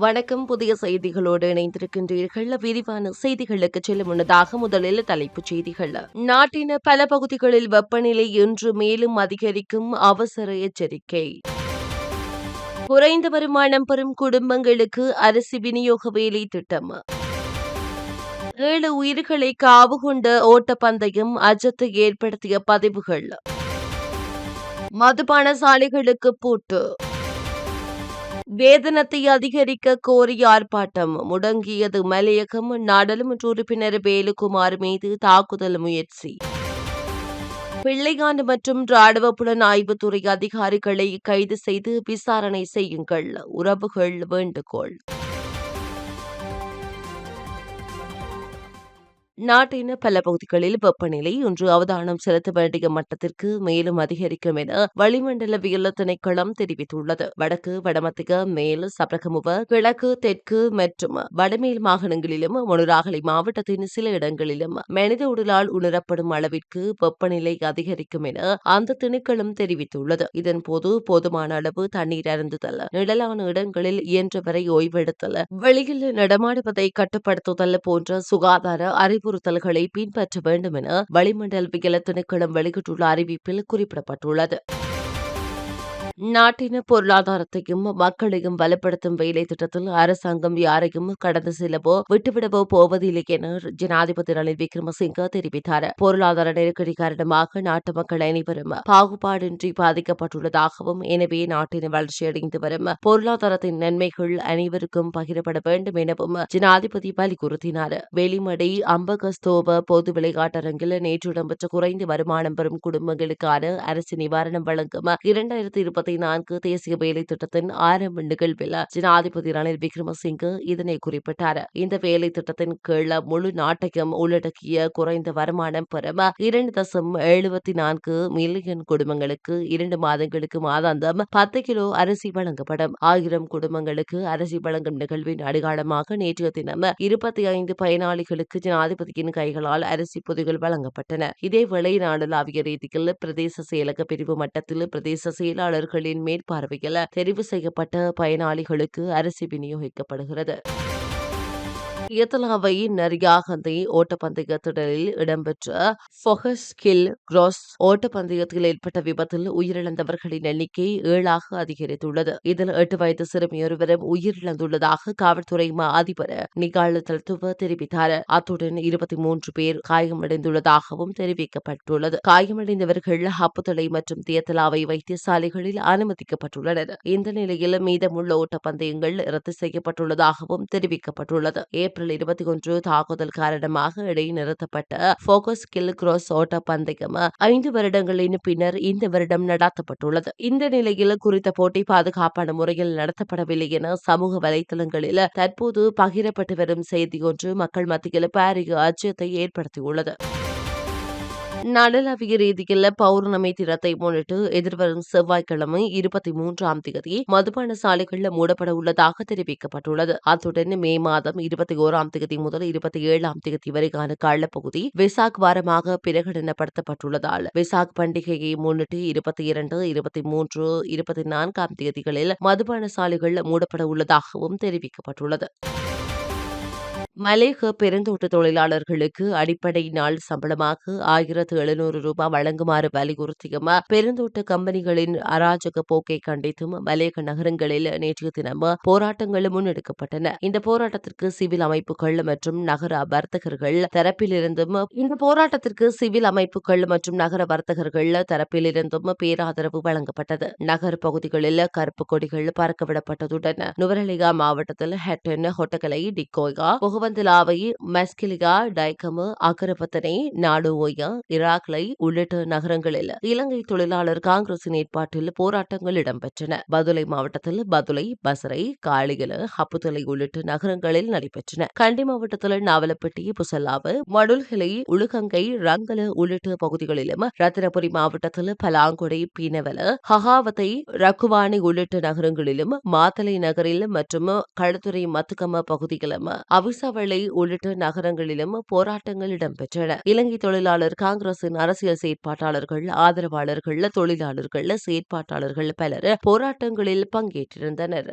வணக்கம். புதிய செய்திகளோடு இணைந்திருக்கின்றீர்கள். விரிவான செய்திகளுக்கு செல்லும் முன்னதாக முதலில் தலைப்புச் செய்திகள். நாட்டின் பல பகுதிகளில் வெப்பநிலை இன்று மேலும் அதிகரிக்கும் அவசர எச்சரிக்கை. குறைந்த வருமானம் பெறும் குடும்பங்களுக்கு அரிசி விநியோக வேலை திட்டம். ஏழு உயிர்களை காவு கொண்ட ஓட்டப்பந்தயம் அச்சத்தை ஏற்படுத்திய பதிவுகள். மதுபான சாலைகளுக்கு பூட்டு. வேதனத்தை அதிகரிக்க கோரி ஆர்ப்பாட்டம். முடங்கியது மலையகம் நாடாளுமன்ற உறுப்பினர் வேலுகுமார் மீது தாக்குதல் முயற்சி. பிள்ளையாண்டு மற்றும் ராணுவ புலனாய்வுத்துறை அதிகாரிகளை கைது செய்து விசாரணை செய்யுங்கள். உறவுகள் வேண்டுகோள். நாட்டின் பல பகுதிகளில் வெப்பநிலை இன்று அவதானம் செலுத்த வேண்டிய மட்டத்திற்கு மேலும் அதிகரிக்கும் என வளிமண்டலவியல் திணைக்களம் தெரிவித்துள்ளது. வடக்கு வடமத்திய மேல் சபரகமுவ கிழக்கு தெற்கு மற்றும் வடமேல் மாகாணங்களிலும் மொனராகலை மாவட்டத்தின் சில இடங்களிலும் மனித உடலால் உணரப்படும் அளவிற்கு வெப்பநிலை அதிகரிக்கும் என அந்த திணைக்களம் தெரிவித்துள்ளது. இதன்போது போதுமான அளவு தண்ணீர் அருந்துதல் நிழலான இடங்களில் இயன்றவரை ஓய்வெடுத்தல் வெளியில் நடமாடுவதை கட்டுப்படுத்துதல் போன்ற சுகாதார அறிவு அறிவுறுத்தல்களை பின்பற்ற வேண்டும் என வளிமண்டலவியல் திணைக்களம் வெளியிட்டுள்ள அறிவிப்பில் குறிப்பிடப்பட்டுள்ளது. நாட்டின் பொருளாதாரத்தையும் மக்களையும் பலப்படுத்தும் வேலை திட்டத்தில் அரசாங்கம் யாரையும் கடந்து செல்லவோ விட்டுவிடவோ போவதில்லை என ஜனாதிபதி ரணில் விக்ரமசிங்க தெரிவித்தார். பொருளாதார நெருக்கடி காரணமாக நாட்டு மக்கள் அனைவரும் பாகுபாடின்றி பாதிக்கப்பட்டுள்ளதாகவும் எனவே நாட்டின் வளர்ச்சியடைந்து வரும் பொருளாதாரத்தின் நன்மைகள் அனைவருக்கும் பகிரப்பட வேண்டும் எனவும் ஜனாதிபதி வலியுறுத்தினார். வெளிமடை அம்பகஸ்தோப பொது விளையாட்டரங்கில் நேற்று இடம்பெற்ற குறைந்த வருமானம் பெறும் குடும்பங்களுக்கான அரசு நிவாரணம் வழங்கும் இரண்டாயிரத்தி இருபத்தி நான்கு தேசிய வேலை திட்டத்தின் ஆரம்ப நிகழ்வில் ஜனாதிபதி ரணில் விக்ரமசிங்கே இதனை குறிப்பிட்டார். இந்த வேலை திட்டத்தின் கீழ் முழு நாட்டையும் உள்ளடக்கிய குறைந்த வருமானம் பெறும் இரண்டு தசம் எழுபத்தி நான்கு மில்லியன் குடும்பங்களுக்கு இரண்டு மாதங்களுக்கு மாதாந்தம் பத்து கிலோ அரிசி வழங்கப்படும். ஆயிரம் குடும்பங்களுக்கு அரிசி வழங்கும் நிகழ்வின் அடையாளமாக நேற்றைய தினம் இருபத்தி ஐந்து பயனாளிகளுக்கு ஜனாதிபதியின் கைகளால் அரிசி பொதிகள் வழங்கப்பட்டன. இதேவேளை நாடளாவிய ரீதியில் பிரதேச செயலக பிரிவு மட்டத்தில் பிரதேச செயலாளர்கள் செயலாளர்களின் மேற்பார்வையில் தெரிவு செய்யப்பட்ட பயனாளிகளுக்கு அரிசி விநியோகிக்கப்படுகிறது. இயத்தலாவை நரியாகந்தை ஓட்டப்பந்தய திடலில் இடம்பெற்ற ஃபொகஸ் கில் கிராஸ் ஓட்டப்பந்தயத்தில் ஏற்பட்ட விபத்தில் உயிரிழந்தவர்களின் எண்ணிக்கை ஏழாக அதிகரித்துள்ளது. இதில் எட்டு வயது சிறுமியொருவரும் உயிரிழந்துள்ளதாக காவல்துறை மா அதிபர் நிகால் தல்துவ தெரிவித்தார். அத்துடன் இருபத்தி மூன்று பேர் காயமடைந்துள்ளதாகவும் தெரிவிக்கப்பட்டுள்ளது. காயமடைந்தவர்கள் ஹப்புத்தலை மற்றும் தியத்தலாவை வைத்தியசாலைகளில் அனுமதிக்கப்பட்டுள்ளனர். இந்த நிலையில் மீதமுள்ள ஓட்டப்பந்தயங்கள் ரத்து செய்யப்பட்டுள்ளதாகவும் தெரிவிக்கப்பட்டுள்ளது. ஏப்ரல் இருபத்தி ஒன்று தாக்குதல் காரணமாக இடைநிறுத்தப்பட்ட போகஸ் கில் கிராஸ் ஓட்ட பந்தயம் ஐந்து வருடங்களின் பின்னர் இந்த வருடம் நடத்தப்பட்டுள்ளது. இந்த நிலையில் குறித்த போட்டி பாதுகாப்பான முறையில் நடத்தப்படவில்லை என சமூக வலைதளங்களில் தற்போது பகிரப்பட்டு வரும் செய்தி ஒன்று மக்கள் மத்தியில் பாரிய அச்சத்தை ஏற்படுத்தியுள்ளது. நாடளாவிய ரீதியில் பௌர்ணமி தினத்தை முன்னிட்டு எதிர்வரும் செவ்வாய்க்கிழமை இருபத்தி மூன்றாம் தேதி மதுபான சாலைகளில் மூடப்பட உள்ளதாக தெரிவிக்கப்பட்டுள்ளது. அத்துடன் மே மாதம் இருபத்தி ஓராம் தேதி முதல் இருபத்தி ஏழாம் தேதி வரைக்கான காலப்பகுதி விசாக் வாரமாக பிரகடனப்படுத்தப்பட்டுள்ளதால் விசாக் பண்டிகையை முன்னிட்டு இருபத்தி இரண்டு இருபத்தி மூன்று இருபத்தி நான்காம் தேதிகளில் மதுபான சாலைகள் மூடப்பட உள்ளதாகவும் தெரிவிக்கப்பட்டுள்ளது. மலேக பெருந்தோட்ட தொழிலாளர்களுக்கு அடிப்படை நாள் சம்பளமாக ஆயிரத்து எழுநூறு ரூபாய் வழங்குமாறு வலியுறுத்தியும்? பெருந்தோட்ட கம்பெனிகளின் அராஜக போக்கை கண்டித்தும் மலேக நகரங்களில் நேற்றைய தினம் போராட்டங்களும் முன்னெடுக்கப்பட்டன. இந்த போராட்டத்திற்கு சிவில் அமைப்புகள் மற்றும் நகர வர்த்தகர்கள் தரப்பிலிருந்தும் இந்த போராட்டத்திற்கு சிவில் அமைப்புகள் மற்றும் நகர வர்த்தகர்கள் தரப்பிலிருந்தும் பேராதரவு வழங்கப்பட்டது. நகர் பகுதிகளில் கருப்பு கொடிகள் பறக்கவிடப்பட்டதுடன் நுவரலியா மாவட்டத்தில் ஹெட்டன் ஹொட்டகலை டிக்கோயா புகவந்தலாவை மஸ்கிலியா டைகமு அக்கரபத்தனை நாடுவோயா இராக்லை உள்ளிட்ட நகரங்களில் இலங்கை தொழிலாளர் காங்கிரசின் ஏற்பாட்டில் போராட்டங்கள் இடம்பெற்றன. பதுளை மாவட்டத்தில் பதுளை பசரை காளிகல ஹப்புதலை உள்ளிட்ட நகரங்களில் நடைபெற்றன. கண்டி மாவட்டத்தில் நாவலப்பட்டி புசல்லாவு மடுல்கிளை உளுகங்கை ரங்கல உள்ளிட்ட பகுதிகளிலும் ரத்தினபுரி மாவட்டத்தில் பலாங்குடை பீனவல ஹகாவத்தை ரக்குவானி உள்ளிட்ட நகரங்களிலும் மாத்தலை நகரில் மற்றும் களத்துறை மத்துக்கம பகுதிகளிலும் மாவளை உள்ளிட்ட நகரங்களிலும் போராட்டங்கள் இடம்பெற்றன. இலங்கை தொழிலாளர் காங்கிரசின் அரசியல் செயற்பாட்டாளர்கள் ஆதரவாளர்கள் தொழிலாளர்கள் செயற்பாட்டாளர்கள் பலர் போராட்டங்களில் பங்கேற்றிருந்தனர்.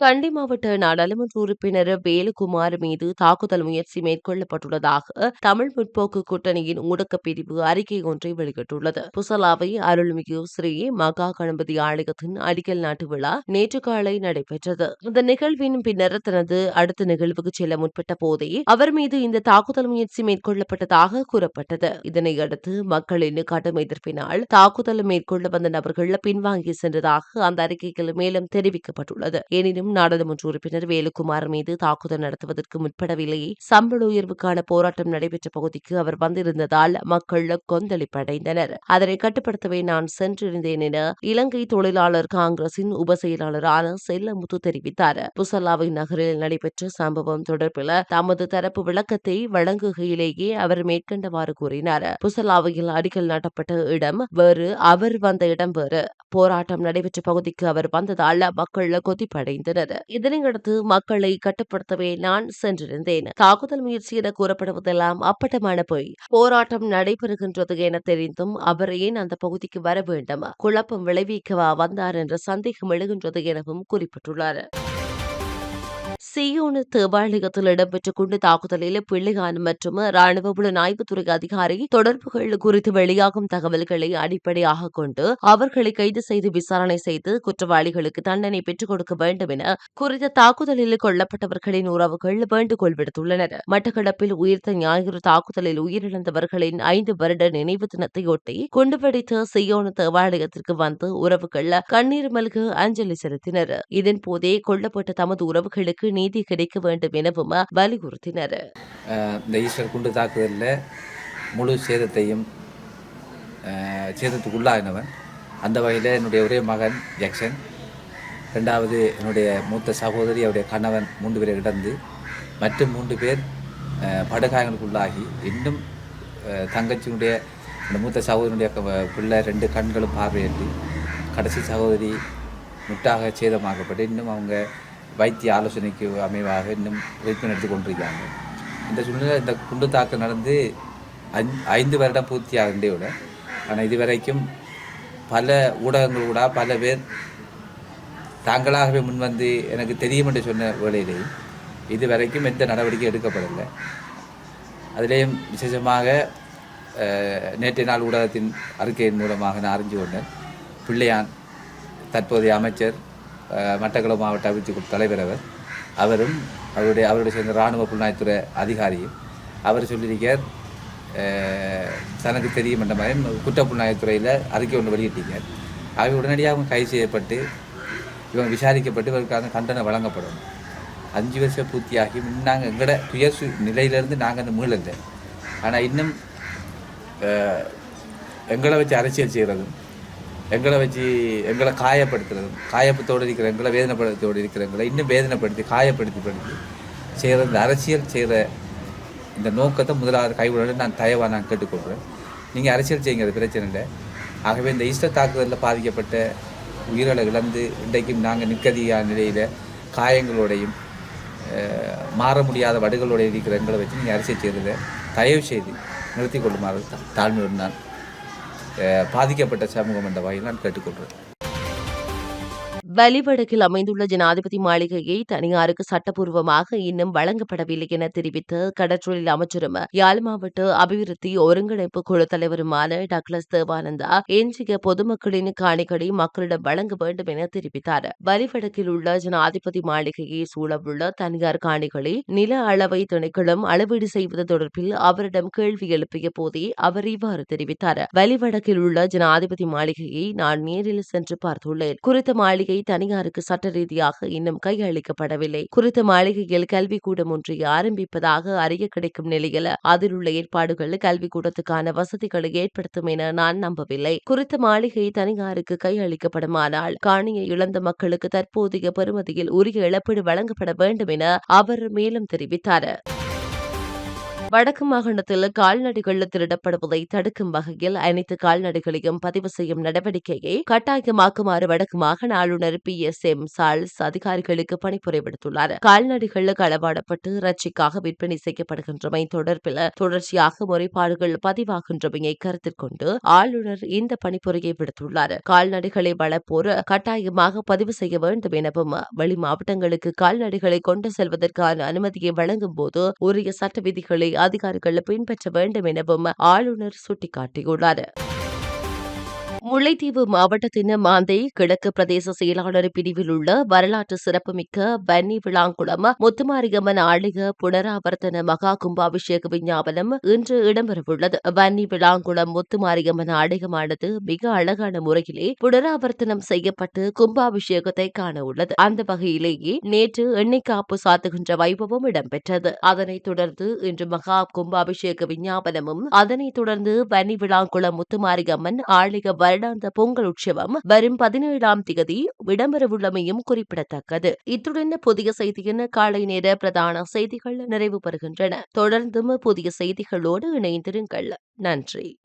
கண்டி மாவட்ட நாடாளுமன்ற உறுப்பினர் வேலுகுமார் மீது தாக்குதல் முயற்சி மேற்கொள்ளப்பட்டுள்ளதாக தமிழ் முற்போக்கு கூட்டணியின் ஊடகப் பிரிவு அறிக்கை ஒன்றை வெளியிட்டுள்ளது. புசலாவை அருள்மிகு ஸ்ரீ மகா கணபதி ஆலயத்தின் அடிக்கல் நாட்டு விழா நேற்று காலை நடைபெற்றது. இந்த நிகழ்வின் பின்னர் தனது அடுத்த நிகழ்வுக்கு செல்ல முற்பட்ட போதே அவர் மீது இந்த தாக்குதல் முயற்சி மேற்கொள்ளப்பட்டதாக கூறப்பட்டது. இதனையடுத்து மக்களின் கடும் எதிர்ப்பினால் தாக்குதல் மேற்கொள்ள வந்த நபர்கள் பின்வாங்கி சென்றதாக அந்த அறிக்கையில் மேலும் தெரிவிக்கப்பட்டுள்ளது. எனினும் நாடாளுமன்ற உறுப்பினர் வேலுக்குமார் மீது தாக்குதல் நடத்துவதற்கு முற்படவில்லையே சம்பள உயர்வுக்கான போராட்டம் நடைபெற்ற பகுதிக்கு அவர் வந்திருந்ததால் மக்கள் கொந்தளிப்படைந்தனர். அதனை கட்டுப்படுத்தவே நான் சென்றிருந்தேன் என இலங்கை தொழிலாளர் காங்கிரசின் உப செயலாளரான செல்லமுத்து தெரிவித்தார். புசல்லாவை நகரில் நடைபெற்ற சம்பவம் தொடர்பில் தமது தரப்பு விளக்கத்தை வழங்குகையிலேயே அவர் மேற்கண்டவாறு கூறினார். புசல்லாவையில் அடிக்கல் நாட்டப்பட்ட இடம் வேறு அவர் வந்த இடம் வேறு. போராட்டம் நடைபெற்ற பகுதிக்கு அவர் வந்ததால் மக்கள் கொதிப்படைந்தனர். இதனையடுத்து மக்களை கட்டுப்படுத்தவே நான் சென்றிருந்தேன். தாக்குதல் முயற்சி என கூறப்படுவதெல்லாம் அப்பட்டமான பொய். போராட்டம் நடைபெறுகின்றது என தெரிந்தும் அவர் ஏன் அந்த பகுதிக்கு வர வேண்டும்? குழப்பம் விளைவிக்கவா வந்தார் என்ற சந்தேகம் எழுகின்றது எனவும் குறிப்பிட்டுள்ளார். சியோனு தேவாலயத்தில் இடம்பெற்ற குண்டு தாக்குதலில் பிள்ளையான் மற்றும் ராணுவ புலனாய்வுத்துறை அதிகாரி தொடர்புகள் குறித்து வெளியாகும் தகவல்களை அடிப்படையாக கொண்டு அவர்களை கைது செய்து விசாரணை செய்து குற்றவாளிகளுக்கு தண்டனை பெற்றுக் கொடுக்க வேண்டும் என குறித்த தாக்குதலில் கொல்லப்பட்டவர்களின் உறவுகள் வேண்டுகோள் விடுத்துள்ளனர். மட்டக்களப்பில் உயிர்த்த ஞாயிறு தாக்குதலில் உயிரிழந்தவர்களின் ஐந்து வருட நினைவு தினத்தையொட்டி குண்டுவெடித்த சியோனு தேவாலயத்திற்கு வந்து உறவுகள் கண்ணீர் மல்க அஞ்சலி செலுத்தினர். இதன்போதே கொல்லப்பட்ட தமது உறவுகளுக்கு நீதி நீதி கிடைக்க வேண்டும் எனவும் வலியுறுத்தினர். இந்த ஈஸ்வர் குண்டு தாக்குதலில் முழு சேதத்தையும் அஹ், சேதத்துக்குள்ளாகினவன் அந்த வகையில் என்னுடைய ஒரே மகன் ஜாக்சன். ரெண்டாவது என்னுடைய மூத்த சகோதரி அவருடைய கணவன் மூன்று பேரை இழந்து மற்றும் மூன்று பேர் படுகாயங்களுக்குள்ளாகி இன்னும் தங்கச்சியினுடைய அந்த மூத்த சகோதரனுடைய பிள்ளை ரெண்டு கண்களும் பார்வையின்றி கடைசி சகோதரி முட்டாக சேதமாக்கப்பட்டு இன்னும் அவங்க வைத்திய ஆலோசனைக்கு அமைவாக இன்னும் ட்ரீட்மெண்ட் எடுத்து கொண்டிருக்காங்க இந்த சூழ்நிலை இந்த குண்டு தாக்கம் நடந்து அஞ் ஐந்து வருடம் பூர்த்தி ஆகண்டே விட ஆனால் இதுவரைக்கும் பல ஊடகங்கள் கூட பல பேர் தாங்களாகவே முன்வந்து எனக்கு தெரியும் என்று சொன்ன வேளையிலேயும் இதுவரைக்கும் எந்த நடவடிக்கை எடுக்கப்படவில்லை. அதிலேயும் விசேஷமாக நேற்றைய நாள் ஊடகத்தின் அறிக்கையின் மூலமாக நான் அறிஞ்சு கொண்டேன். பிள்ளையான் தற்போதைய அமைச்சர் மட்டக்களப்பு மாவட்ட அபிவிருத்தி குழு தலைவர் அவர். அவரும் அவருடைய அவருடைய சேர்ந்த இராணுவ புலனாய்த்துறை அதிகாரியும். அவர் சொல்லியிருக்கார் தனக்கு தெரியும் என்ற மாதிரி குற்ற புலனாய்த்துறையில் அறிக்கை ஒன்று வெளியிட்டீங்க அவை உடனடியாக அவங்க கைது செய்யப்பட்டு இவங்க விசாரிக்கப்பட்டு இவருக்கான கண்டனம் வழங்கப்படும். அஞ்சு வருஷம் பூர்த்தியாகி நாங்கள் எங்களோட துயர் சு நிலையிலேருந்து நாங்கள் அந்த மீளலை. ஆனால் இன்னும் எங்களை வச்சு அரசியல் செய்கிறதும் எங்களை வச்சு எங்களை காயப்படுத்துறது. காயப்பத்தோடு இருக்கிற எங்களை வேதனைப்படுத்தோடு இருக்கிறவங்களை இன்னும் வேதனைப்படுத்தி காயப்படுத்தி படுத்தி செய்கிற இந்த அரசியல் செய்கிற இந்த நோக்கத்தை முதலாவது கைவிட நான் தயவாக நான் கேட்டுக்கொள்கிறேன். நீங்கள் அரசியல் செய்யுங்க அது பிரச்சனை இல்லை. ஆகவே இந்த ஈஸ்டர் தாக்குதலில் பாதிக்கப்பட்ட உயிர்களை இழந்து இன்றைக்கும் நாங்கள் நிற்கதியான நிலையில் காயங்களோடையும் மாற முடியாத வடுகளோடையும் இருக்கிற எங்களை வச்சு நீங்கள் அரசியல் செய்கிறத தயவு செய்து நிறுத்தி கொள்ளுமாறு தா- தாழ்மையுடன் நான் பாதிக்கப்பட்ட சமூகம் என்ற வகையில் நான் கேட்டுக்கொள்கிறேன். வலிவடக்கில் அமைந்துள்ள ஜனாதிபதி மாளிகையை தனியாருக்கு சட்டப்பூர்வமாக இன்னும் வழங்கப்படவில்லை என தெரிவித்த கடற்றொழில் அமைச்சரும் யாழ் மாவட்ட அபிவிருத்தி ஒருங்கிணைப்பு குழு தலைவருமான டக்ளஸ் தேவானந்தா எஞ்சிய பொதுமக்களின் காணிகளை மக்களிடம் வழங்க வேண்டும் என தெரிவித்தார். வலிவடக்கில் உள்ள ஜனாதிபதி மாளிகையை சூழவுள்ள தனியார் காணிகளை நில அளவை திணைக்களம் அளவீடு செய்வது தொடர்பில் அவரிடம் கேள்வி எழுப்பிய போதே அவர் இவ்வாறு தெரிவித்தார். வலிவடக்கில் உள்ள ஜனாதிபதி மாளிகையை நான் நேரில் சென்று பார்த்துள்ளேன். குறித்த மாளிகை தனியாருக்கு சட்ட ரீதியாக இன்னும் கையளிக்கப்படவில்லை குறித்த மாளிகையில் கல்விக்கூடம் ஒன்றை ஆரம்பிப்பதாக அறிய கிடைக்கும் நிலையில் அதில் உள்ள ஏற்பாடுகள் கல்விக்கூடத்துக்கான வசதிகளை ஏற்படுத்தும் என நான் நம்பவில்லை. குறித்த மாளிகை தனியாருக்கு கையளிக்கப்படுமானால் காணியை இழந்த மக்களுக்கு தற்போதைய பெறுமதியில் உரிய இழப்பீடு வழங்கப்பட வேண்டும் என அவர் மேலும் தெரிவித்தார். வடக்கு மாகாணத்தில் கால்நடைகள் திருடப்படுவதை தடுக்கும் வகையில் அனைத்து கால்நடைகளையும் பதிவு செய்யும் நடவடிக்கையை கட்டாயமாக்குமாறு வடக்கு மாகாண ஆளுநர் பி. எஸ். எம். சால்ஸ் அதிகாரிகளுக்கு பணிப்புரை விடுத்துள்ளார். கால்நடைகள் களவாடப்பட்டு இறைச்சிக்காக விற்பனை செய்யப்படுகின்றமை தொடர்பில் தொடர்ச்சியாக முறைப்பாடுகள் பதிவாகின்றமையை கருத்தில் கொண்டு ஆளுநர் இந்த பணிப்புரையை விடுத்துள்ளார். கால்நடைகளை வளர்ப்போர் கட்டாயமாக பதிவு செய்ய வேண்டும் எனவும் வெளி மாவட்டங்களுக்கு கால்நடைகளை கொண்டு செல்வதற்கான அனுமதியை வழங்கும் போது உரிய சட்ட விதிகளை அதிகாரிகள் பின்பற்ற வேண்டும் எனவும் ஆளுநர் சுட்டிக்காட்டியுள்ளார். முல்லைத்தீவு மாவட்டத்தின் மாந்தை கிழக்கு பிரதேச செயலாளர் பிரிவில் உள்ள வரலாற்று சிறப்புமிக்க வன்னி விளாங்குளம் முத்துமாரியம்மன் ஆலய புனராவர்த்தன மகா கும்பாபிஷேக விஞ்ஞாபனம் இன்று இடம்பெறவுள்ளது. வன்னி விளாங்குளம் முத்துமாரியம்மன் ஆலயமானது மிக அழகான முறையிலே புனராவர்த்தனம் செய்யப்பட்டு கும்பாபிஷேகத்தை காண உள்ளது அந்த வகையிலேயே நேற்று எண்ணெய் காப்பு சாத்துகின்ற வைபவம் இடம்பெற்றது. அதனைத் தொடர்ந்து இன்று மகா கும்பாபிஷேக விஞ்ஞாபனமும் அதனைத் தொடர்ந்து வன்னி விளாங்குளம் முத்துமாரியம்மன் ஆலய வருடாந்த பொங்கல் உற்சவம் வரும் பதினேழாம் தேதி இடம்பெறவுள்ளமையும் குறிப்பிடத்தக்கது. இத்துடன் புதிய செய்தியின் காலை நேர பிரதான செய்திகள் நிறைவு பெறுகின்றன தொடர்ந்தும் புதிய செய்திகளோடு இணைந்திருங்கள். நன்றி.